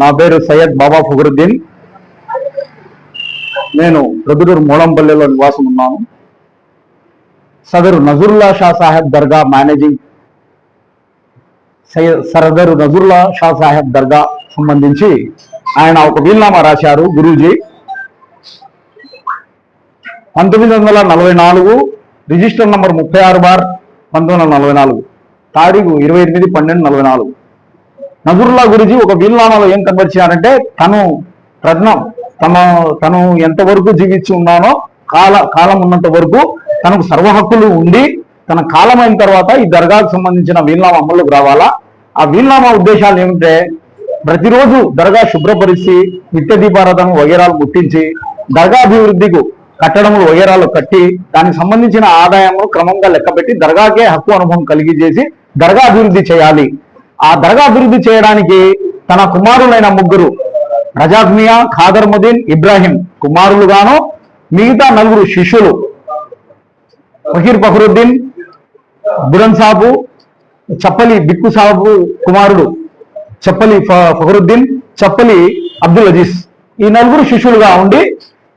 నా పేరు సయ్యద్ బాబా ఫుగరుద్దీన్ నేను ప్రొద్దుటూరు మూలంపల్లిలో నివాసం ఉన్నాను. సదరు నజరుల్లా షా సాహెబ్ దర్గా మేనేజింగ్ సయ్యద్ సరదరు నజరుల్లా షా సాహెబ్ దర్గా సంబంధించి ఆయన ఒక వీల్నామా రాశారు గురూజీ. పంతొమ్మిది వందల నలభై నాలుగు రిజిస్టర్ నంబర్ ముప్పై ఆరు బార్ పంతొమ్మిది వందల నలభై నాలుగు తారీఖు ఇరవై ఎనిమిది పన్నెండు నలభై నాలుగు. నజరుల్లా గురించి ఒక వీల్నామాలో ఏం కనబరిచినారంటే తను రత్నం తన తను ఎంతవరకు జీవించి ఉన్నానో కాల కాలం ఉన్నంత వరకు తనకు సర్వ హక్కులు ఉండి తన కాలం అయిన తర్వాత ఈ దర్గాకు సంబంధించిన వీల్నామా అమల్లోకి రావాలా? ఆ వీల్నామా ఉద్దేశాలు ఏమిటంటే ప్రతిరోజు దర్గా శుభ్రపరిచి నిత్య దీపారాధన వగేరాలు ముట్టించి దర్గా అభివృద్ధికి కట్టడములు వగేరాలు కట్టి దానికి సంబంధించిన ఆదాయము క్రమంగా లెక్కపెట్టి దర్గాకే హక్కు అనుభవం కలిగి చేసి దర్గా అభివృద్ధి చేయాలి. ఆ దర్గా అభివృద్ధి చేయడానికి తన కుమారులైన ముగ్గురు రజాక్ మియా ఖాదర్ ఇబ్రాహిం కుమారులుగాను మిగతా నలుగురు శిష్యులు ఫకీర్ ఫహరుద్దీన్ బురన్ సాబు చప్పలి బిక్కు సాబు కుమారుడు చప్పలి ఫ- చప్పలి అబ్దుల్ అజీజ్. ఈ నలుగురు శిష్యులుగా ఉండి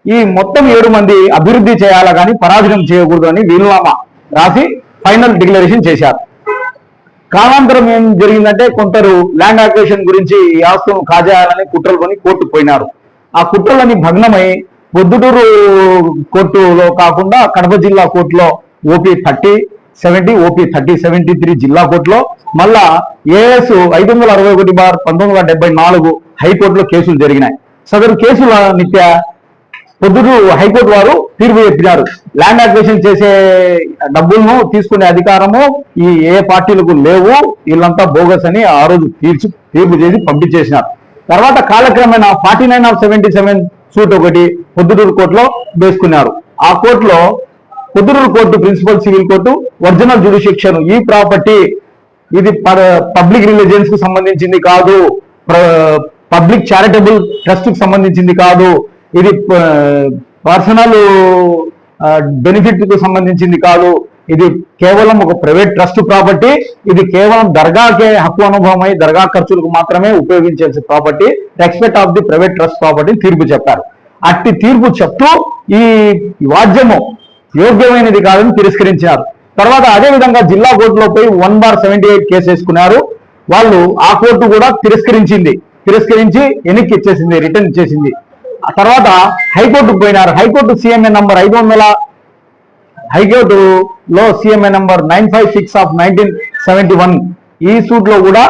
ఈ మొత్తం ఏడు మంది అభివృద్ధి చేయాలా కానీ పరాజయం చేయకూడదు అని వీలునామా రాసి ఫైనల్ డిక్లరేషన్ చేశారు. కాలాంతరం ఏం జరిగిందంటే కొందరు ల్యాండ్ అక్వేషన్ గురించి ఈ ఆస్తులను కాజేయాలని కుట్రలు కొని కోర్టుకు పోయినారు. ఆ కుట్రలని భగ్నమై పొద్దుటూరు కోర్టులో కాకుండా కడప జిల్లా కోర్టులో OP thirty seventy OP thirty seventy three జిల్లా కోర్టులో మళ్ళా ఏఎస్ ఐదు వందల అరవై ఒకటి బార్ పంతొమ్మిది వందల డెబ్బై నాలుగు హైకోర్టులో కేసులు జరిగినాయి. సదరు కేసుల నిత్య పొద్దుటూరు హైకోర్టు వారు తీర్పు చెప్పినారు. ల్యాండ్ అక్వేషన్ చేసే డబ్బులను తీసుకునే అధికారము ఈ ఏ పార్టీలకు లేవు. వీళ్ళంతా బోగస్ అని ఆ రోజు తీర్చి తీర్పు చేసి పంపించేసినారు. తర్వాత కాలక్రమేణా forty nine of seventy seven suit ఒకటి పొద్దుటూరు కోర్టులో వేసుకున్నారు. ఆ కోర్టులో Proddatur court principal civil court original jurisdiction ఈ ప్రాపర్టీ ఇది పబ్లిక్ రిలీజియన్స్కు సంబంధించింది కాదు. పబ్లిక్ చారిటబుల్ ట్రస్ట్కు సంబంధించింది కాదు. ఇది పర్సనల్ బెనిఫిట్కు సంబంధించింది కాదు. ఇది కేవలం ఒక ప్రైవేట్ ట్రస్ట్ ప్రాపర్టీ ఇది కేవలం దర్గాకే హక్కు అనుభవమై దర్గా ఖర్చులకు మాత్రమే ఉపయోగించాల్సిన property respect of the private trust property తీర్పు చెప్పారు. అట్టి తీర్పు చెప్తూ ఈ వాద్యము యోగ్యమైనది కాదని తిరస్కరించారు. తర్వాత అదే విధంగా జిల్లా కోర్టులో పోయి one bar seventy eight case వేసుకున్నారు. వాళ్ళు ఆ కోర్టు కూడా తిరస్కరించింది. తిరస్కరించి వెనక్కి ఇచ్చేసింది రిటర్న్ ఇచ్చేసింది. ఆ తర్వాత హైకోర్టుకు పోయినారు. హైకోర్టు సిఎంఏ నంబర్ ఐదు వందల హైకోర్టులో CMA number nine five six of nineteen seventy one ఈ సూట్లో కూడా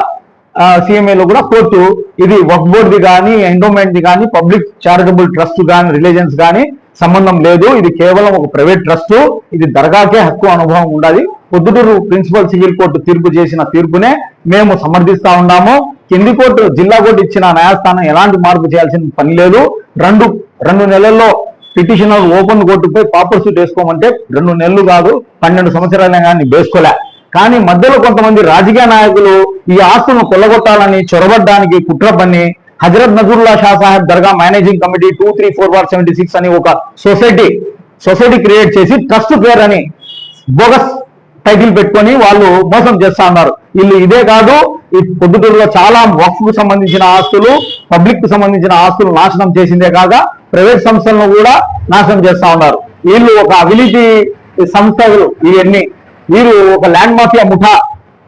సిఎంఏలో కూడా కోర్టు ఇది వక్ బోర్డ్ది కానీ ఎండోమెంట్ది కానీ పబ్లిక్ చారిటబుల్ ట్రస్ట్ కానీ రిలీజన్స్ కానీ సంబంధం లేదు. ఇది కేవలం ఒక ప్రైవేట్ ట్రస్ట్ ఇది దర్గాకే హక్కు అనుభవం ఉండాలి పొద్దుటూరు ప్రిన్సిపల్ సివిల్ కోర్టు తీర్పు చేసిన తీర్పునే మేము సమర్థిస్తా ఉన్నాము. కింది కోర్టు జిల్లా కోర్టు ఇచ్చిన న్యాయస్థానం ఎలాంటి మార్పు చేయాల్సిన పని లేదు. రెండు రెండు నెలల్లో పిటిషనర్ ఓపెన్ కోర్టుపై పాపర్ సూట్ వేసుకోమంటే రెండు నెలలు కాదు పన్నెండు సంవత్సరాలే కానీ వేసుకోలే. కానీ మధ్యలో కొంతమంది రాజకీయ నాయకులు ఈ ఆస్తులను కొల్లగొట్టాలని చొరబడ్డానికి కుట్ర పని Hazrat Nazarulla Shah Sahib Dargah managing committee two three four bar seventy six అని ఒక సొసైటీ సొసైటీ క్రియేట్ చేసి ట్రస్ట్ పేర్ అని బోగస్ టైటిల్ పెట్టుకొని వాళ్ళు మోసం చేస్తా ఉన్నారు వీళ్ళు ఇదే కాదు ఈ పొద్దుటూరులో చాలా వక్ఫ్కు సంబంధించిన ఆస్తులు పబ్లిక్కు సంబంధించిన ఆస్తులు నాశనం చేసిందే కాక ప్రైవేట్ సంస్థలను కూడా నాశనం చేస్తా ఉన్నారు. వీళ్ళు ఒక అవినీతి సంస్థలు ఇవన్నీ. వీరు ఒక ల్యాండ్ మాఫియా ముఠా.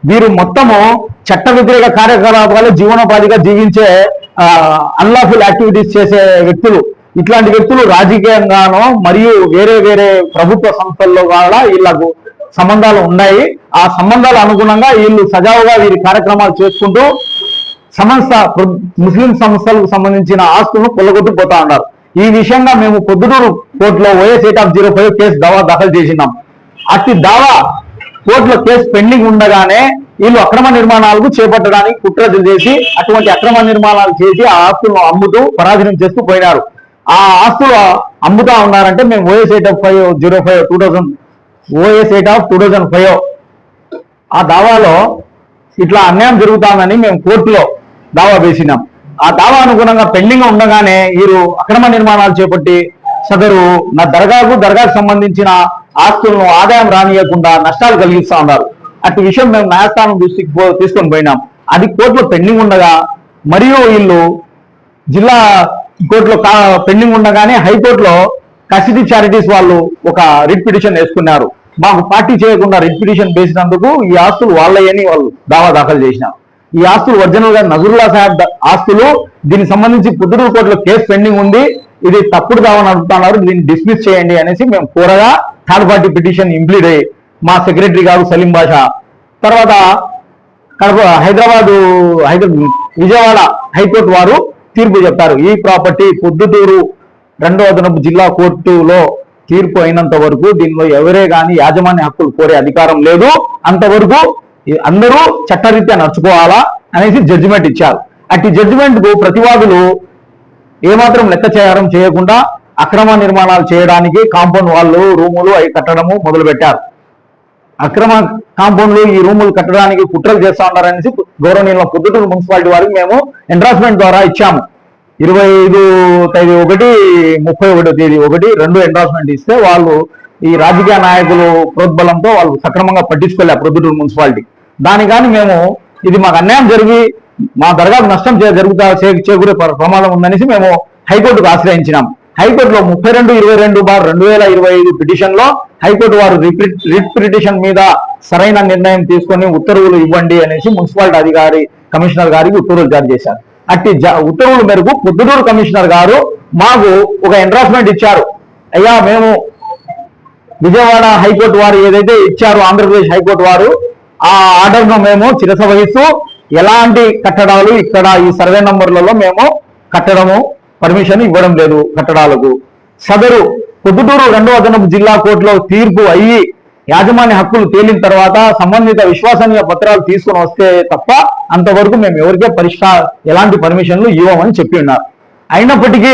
వీరు మొత్తము చట్ట వ్యతిరేక కార్యకలాపాలు జీవనోపాధిగా జీవించే అన్లాఫుల్ యాక్టివిటీస్ చేసే వ్యక్తులు. ఇట్లాంటి వ్యక్తులు రాజకీయంగానో మరియు వేరే వేరే ప్రభుత్వ సంస్థల్లో కూడా వీళ్ళకు సంబంధాలు ఉన్నాయి. ఆ సంబంధాల అనుగుణంగా వీళ్ళు సజావుగా వీరి కార్యక్రమాలు చేసుకుంటూ సంస్థ ముస్లిం సంస్థలకు సంబంధించిన ఆస్తులను కొల్లగొట్టు పోతా ఉన్నారు. ఈ విషయంగా మేము పొద్దుటూరు కోర్టులో OS eight of zero five case దావా దాఖలు చేసినాం. అట్టి దావా కోర్టులో కేసు పెండింగ్ ఉండగానే వీళ్ళు అక్రమ నిర్మాణాలకు చేపట్టడానికి కుట్రలు చేసి అటువంటి అక్రమ నిర్మాణాలు చేసి ఆ ఆస్తులను అమ్ముతూ పరాధీనం చేస్తూ పోయినారు. ఆ ఆస్తులు అమ్ముతా ఉన్నారంటే మేము YS eight of five zero five two thousand OS eight of two thousand five. ఆ దావాలో ఇట్లా అన్యాయం జరుగుతామని మేము కోర్టులో దావా వేసినాం. ఆ దావా అనుగుణంగా పెండింగ్ ఉండగానే వీరు అక్రమ నిర్మాణాలు చేపట్టి సదరు నా దర్గాకు దర్గాకు సంబంధించిన ఆస్తులను ఆదాయం రానియకుండా నష్టాలు కలిగిస్తా ఉన్నారు. అటు విషయం మేము న్యాయస్థానం దృష్టికి తీసుకొని పోయినాం. అది కోర్టులో పెండింగ్ ఉండగా మరియు వీళ్ళు జిల్లా కోర్టులో పెండింగ్ ఉండగానే హైకోర్టులో కసిటీ చారిటీస్ వాళ్ళు ఒక రిట్ పిటిషన్ వేసుకున్నారు. మాకు పార్టీ చేయకుండా రిట్ పేసినందుకు వేసినందుకు ఈ ఆస్తులు వాళ్ళయని వాళ్ళు దావా దాఖలు చేసినారు. ఈ ఆస్తులు ఒరిజినల్గా నజరుల్లా సాహెబ్ ఆస్తులు దీనికి సంబంధించి పుత్తూరు కోర్టులో కేసు పెండింగ్ ఉంది. ఇది తప్పుడు దావా నడుపుతున్నారు దీన్ని డిస్మిస్ చేయండి అనేసి మేము కోరగా థర్డ్ పార్టీ పిటిషన్ ఇంప్లీడ్ అయ్యి మా సెక్రటరీ గారు సలీం బాషా తర్వాత కడప హైదరాబాదు హైదరాబాద్ విజయవాడ హైకోర్టు వారు తీర్పు చెప్పారు. ఈ ప్రాపర్టీ పొద్దుటూరు రెండో అదనపు జిల్లా కోర్టులో తీర్పు అయినంత వరకు దీనిలో ఎవరే గాని యాజమాన్య హక్కులు కోరే అధికారం లేదు. అంతవరకు అందరూ చట్టరీత్యా నడుచుకోవాలా అనేసి జడ్జిమెంట్ ఇచ్చారు. అట్టి జడ్జిమెంట్కు ప్రతివాదులు ఏమాత్రం లెక్క చేయడం చేయకుండా అక్రమ నిర్మాణాలు చేయడానికి కాంపౌండ్ వాళ్ళు రూములు అవి కట్టడము మొదలు పెట్టారు అక్రమ కాంపౌండ్లు ఈ రూములు కట్టడానికి కుట్రలు చేస్తా ఉన్నారనేసి గౌరవనీయుల పొద్దుటూరు మున్సిపాలిటీ వారికి మేము ఎండ్రాస్మెంట్ ద్వారా ఇచ్చాము. ఇరవై ఐదు తేదీ ఒకటి ముప్పై ఒకటో తేదీ ఒకటి రెండు ఎండార్స్మెంట్ ఇస్తే వాళ్ళు ఈ రాజకీయ నాయకులు ప్రోద్బలంతో వాళ్ళు సక్రమంగా పట్టించుకోలేరు ప్రొద్దుటూరు మున్సిపాలిటీ. దాని కానీ మేము ఇది మాకు అన్యాయం జరిగి మా దర్గాకు నష్టం జరుగుతా చేకూరే ప్రమాదం ఉందనేసి మేము హైకోర్టుకు ఆశ్రయించినాం. హైకోర్టులో ముప్పై రెండు ఇరవై రెండు బార్ రెండు వేల ఇరవై ఐదు పిటిషన్లో హైకోర్టు వారు రిట్ పిటిషన్ మీద సరైన నిర్ణయం తీసుకొని ఉత్తర్వులు ఇవ్వండి అనేసి మున్సిపాలిటీ అధికారి కమిషనర్ గారికి ఉత్తర్వులు జారీ చేశారు. అట్టి జ- ఉత్తర్వుల మేరకు పొద్దుటూరు కమిషనర్ గారు మాకు ఒక ఎండ్రాస్మెంట్ ఇచ్చారు. అయ్యా మేము విజయవాడ హైకోర్టు వారు ఏదైతే ఇచ్చారో ఆంధ్రప్రదేశ్ హైకోర్టు వారు ఆ ఆర్డర్ను మేము చిరస వహిస్తూ ఎలాంటి కట్టడాలు ఇక్కడ ఈ సర్వే నంబర్లలో మేము కట్టడము పర్మిషన్ ఇవ్వడం లేదు కట్టడాలకు. సదరు పొద్దుటూరు రెండో అదనపు జిల్లా కోర్టులో తీర్పు అయ్యి యాజమాన్య హక్కులు తేలిన తర్వాత సంబంధిత విశ్వసనీయ పత్రాలు తీసుకుని వస్తే తప్ప అంతవరకు మేము ఎవరికే పరిష్కార ఎలాంటి పర్మిషన్లు ఇవ్వమని చెప్పి ఉన్నారు. అయినప్పటికీ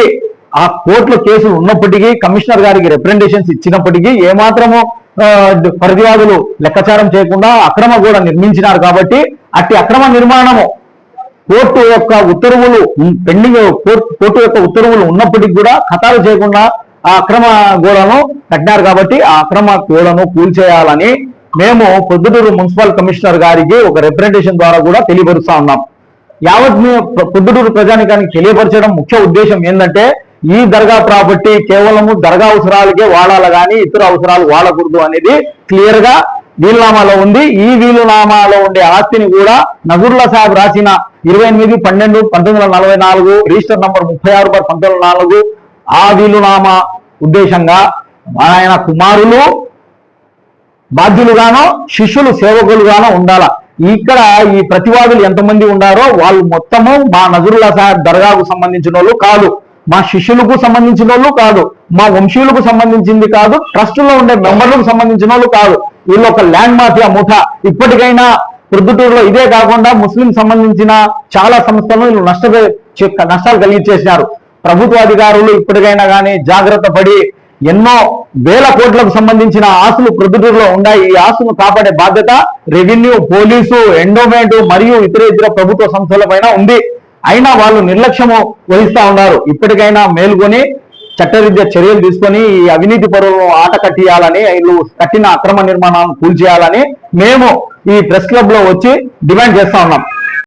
ఆ కోర్టులో కేసులు ఉన్నప్పటికీ కమిషనర్ గారికి రిప్రజెంటేషన్స్ ఇచ్చినప్పటికీ ఏమాత్రము ఆ, ప్రతివాదులు లెక్కచారం చేయకుండా అక్రమ కూడా నిర్మించినారు కాబట్టి అట్టి అక్రమ నిర్మాణము కోర్టు యొక్క ఉత్తర్వులు పెండింగ్ కోర్టు యొక్క ఉత్తర్వులు ఉన్నప్పటికీ కూడా ఖతాలు చేయకుండా ఆ అక్రమ గోడను కట్టినారు కాబట్టి ఆ అక్రమ గోడను కూల్చేయాలని మేము పొద్దుటూరు మున్సిపల్ కమిషనర్ గారికి ఒక రిప్రజెంటేషన్ ద్వారా కూడా తెలియపరుస్తా ఉన్నాం. యావత్ మీ పొద్దుటూరు ప్రజానికానికి తెలియపరచడం ముఖ్య ఉద్దేశం ఏంటంటే ఈ దర్గా ప్రాపర్టీ కేవలము దర్గా అవసరాలకే వాడాలి కానీ ఇతర అవసరాలు వాడకూడదు అనేది క్లియర్గా వీలునామాలో ఉంది. ఈ వీలునామాలో ఉండే ఆస్తిని కూడా నజరుల్లా సాహెబ్ రాసిన ఇరవై ఎనిమిది పన్నెండు పంతొమ్మిది వందల నలభై నాలుగు రిజిస్టర్ నంబర్ ముప్పై ఆరు బార్ పంతొమ్మిది వందల నాలుగు ఆ వీలునామా ఉద్దేశంగా ఆయన కుమారులు బాధ్యులుగానో శిష్యులు సేవకులుగానో ఉండాల. ఇక్కడ ఈ ప్రతివాదులు ఎంతమంది ఉన్నారో వాళ్ళు మొత్తము మా నజరుల్లా సాహెబ్ దర్గాకు సంబంధించిన వాళ్ళు కాదు. మా శిష్యులకు సంబంధించిన వాళ్ళు కాదు. మా వంశీయులకు సంబంధించింది కాదు. ట్రస్టులో ఉండే మెంబర్లకు సంబంధించిన వాళ్ళు కాదు. వీళ్ళు ఒక ల్యాండ్ మాఫియా ముఠ. ఇప్పటికైనా ప్రొద్దుటూరులో ఇదే కాకుండా ముస్లిం సంబంధించిన చాలా సంస్థలను వీళ్ళు నష్ట నష్టాలు కలిగించేసినారు ప్రభుత్వ అధికారులు ఇప్పటికైనా కానీ జాగ్రత్త పడి ఎన్నో వేల కోట్లకు సంబంధించిన ఆస్తులు ప్రొద్దుటూరులో ఉన్నాయి. ఈ ఆస్తులను కాపాడే బాధ్యత రెవెన్యూ పోలీసు ఎండోమెంట్ మరియు ఇతర ఇతర ప్రభుత్వ సంస్థల పైన ఉంది. అయినా వాళ్ళు నిర్లక్ష్యము వహిస్తా ఉన్నారు. ఇప్పటికైనా మేల్కొని చట్టరీత్యా చర్యలు తీసుకొని ఈ అవినీతి పరులను ఆట కట్టియాలని వీళ్ళు కట్టిన అక్రమ నిర్మాణాలను కూల్చేయాలని మేము ఈ ప్రెస్ క్లబ్లో వచ్చి డిమాండ్ చేస్తా ఉన్నాం.